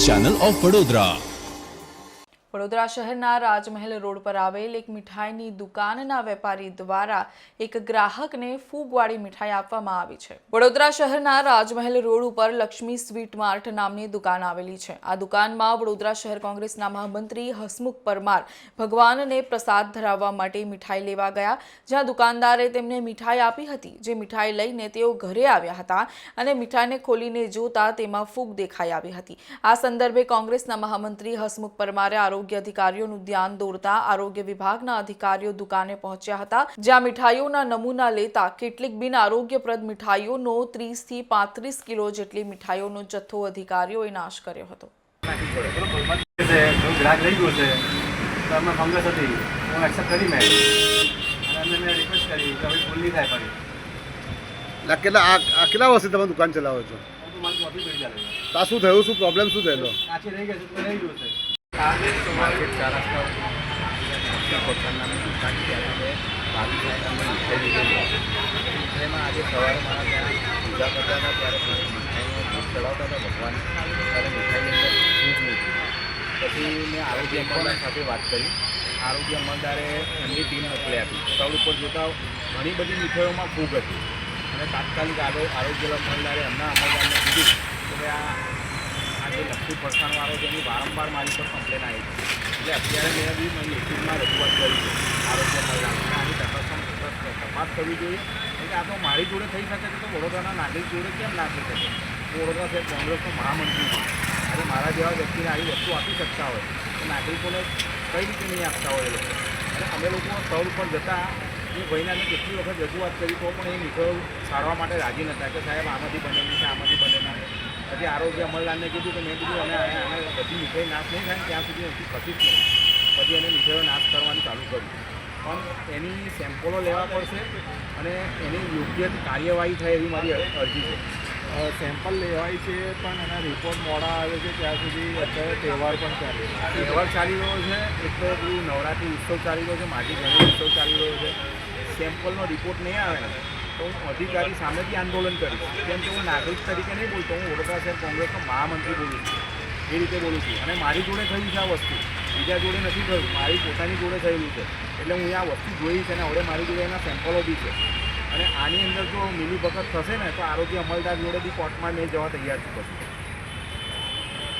Channel of Vadodara Vadodara શહેરના રાજમહેલ road પર આવેલ એક મીઠાઈની દુકાનના વેપારી દ્વારા એક ગ્રાહકને ફૂગવાળી મીઠાઈ આપવામાં આવી છે. વડોદરા શહેરના રાજમહેલ રોડ ઉપર લક્ષ્મી સ્વીટ માર્ટ નામની દુકાન આવેલી છે. આ દુકાનમાં વડોદરા શહેર કોંગ્રેસના મહામંત્રી હસમુખ પરમાર ભગવાનને પ્રસાદ ધરાવવા માટે મીઠાઈ લેવા ગયા, જ્યાં દુકાનદારે તેમને મીઠાઈ આપી હતી, જે મીઠાઈ લઈને તેઓ ઘરે આવ્યા હતા અને મીઠાઈને ખોલીને જોતા તેમાં ફૂગ દેખાઈ આવી હતી. આ સંદર્ભે કોંગ્રેસના મહામંત્રી હસમુખ પરમારે આરોગ્ય અધિકારીઓનું ધ્યાન દોરતા આરોગ્ય વિભાગના અધિકારીઓ દુકાને પહોંચ્યા હતા જ્યાં મીઠાઈઓના નમૂના લેતા કેટલીક બિન આરોગ્યપ્રદ મીઠાઈઓનો ત્રીસથી પાંત્રીસ કિલો જેટલી મીઠાઈઓનો જથ્થો અધિકારીઓએ નાશ કર્યો હતો. છે કોઈ ગ્રાહક રહી ગયો છે તો અમે કોંગ્રેસ હતી હું એક્સેપ્ટ કરી મેં. અને મેં રિક્વેસ્ટ કરી કે હવે ભૂલ નહીં થાય ફરી કેટલા આ આ કેટલા વર્ષથી તમે દુકાન ચલાવો છો? તો શું થયું? શું પ્રોબ્લેમ શું થયેલો? કાચી રહી ગઈ છે રહી ગયું છે. માર્કેટ ચાર રસ્તા પોતાનાની દુકાન છે બાવીસ હજારની મીઠાઈ લીધેલી મીઠાઈમાં આજે સવારે મારા ત્યાં પૂજા કરતા ત્યારે મીઠાઈનો હતા ભગવાન ત્યારે મીઠાઈની અંદર પછી મેં આરોગ્ય અમલદાર સાથે વાત કરી આરોગ્ય અમલદારે એમની ટીમ મોકલી આપી. સ્થળ ઉપર જોતા ઘણી બધી મીઠાઈઓમાં ફૂગ હતી. અને તાત્કાલિક આરો આરોગ્ય અમલદારે એમના અમલદારને કીધું કે આ આ જે લક્ષ્મી છે, એની વારંવાર મારી પર કમ્પ્લેન આવી છે. એટલે અત્યારે મેં બી મારી યુટ્યુબમાં રજૂઆત કરી છે. આરોગ્ય મહિલાને આની તપાસ તપાસ કરવી જોઈએ. કારણ કે આ તો મારી જોડે થઈ શકે છે તો વડોદરાના નાગરિક જોડે કેમ ના થઈ શકે? વડોદરા સાહેબ કોંગ્રેસનો મહામંત્રી છે. અને મારા જેવા વ્યક્તિને આવી વસ્તુ આપી શકતા હોય. તો નાગરિકોને કઈ રીતે નહીં આપતા હોય એ લોકો? અને અમે લોકો સ્થળ ઉપર જતા એ ભાઈને અમે કેટલી વખત રજૂઆત કરી તો પણ એ મીઠાઈઓ સારવા માટે રાજી નહોતા કે સાહેબ, આમાંથી બનેલી છે, આમાંથી બનેલા પછી આરોગ્ય અમલદારને કીધું કે મેં કીધું અને આને બધી મીઠાઈ નાશ નહીં થાય ત્યાં સુધી હજી જ નહીં પછી એને મીઠાઈઓ નાશ કરવાનું ચાલુ કર્યું. પણ એની સેમ્પલો લેવા પડશે અને એની યોગ્ય કાર્યવાહી થાય એવી મારી અર- અરજી છે. સેમ્પલ લેવાય છે પણ એના રિપોર્ટ મોડા આવે છે ત્યાં સુધી અત્યારે તહેવાર પણ ચાલે છે. તહેવાર ચાલી રહ્યો છે. એક તો પેલું નવરાત્રિ ઉત્સવ ચાલી રહ્યો છે. માટી ગણેશ ઉત્સવ ચાલી રહ્યો છે. સેમ્પલનો રિપોર્ટ નહીં આવે તો હું અધિકારી સામેથી આંદોલન કરીશ. કેમ કે હું નાગરિક તરીકે નહીં બોલતો, હું વડોદરા શહેર કોંગ્રેસનો મહામંત્રી બોલું છું. એ રીતે બોલું છું. અને મારી જોડે થયું છે આ વસ્તુ. બીજા જોડે નથી થયું. મારી પોતાની જોડે થયેલું છે. એટલે હું આ વસ્તુ જોઈ છે અને હવે મારી જોડે એના સેમ્પલો બી છે. અને આની અંદર જો મિલી ભગત થશે ને, તો આરોગ્ય અમલદાર જોડે બી કોર્ટમાં મેં જવા તૈયાર છું. પછી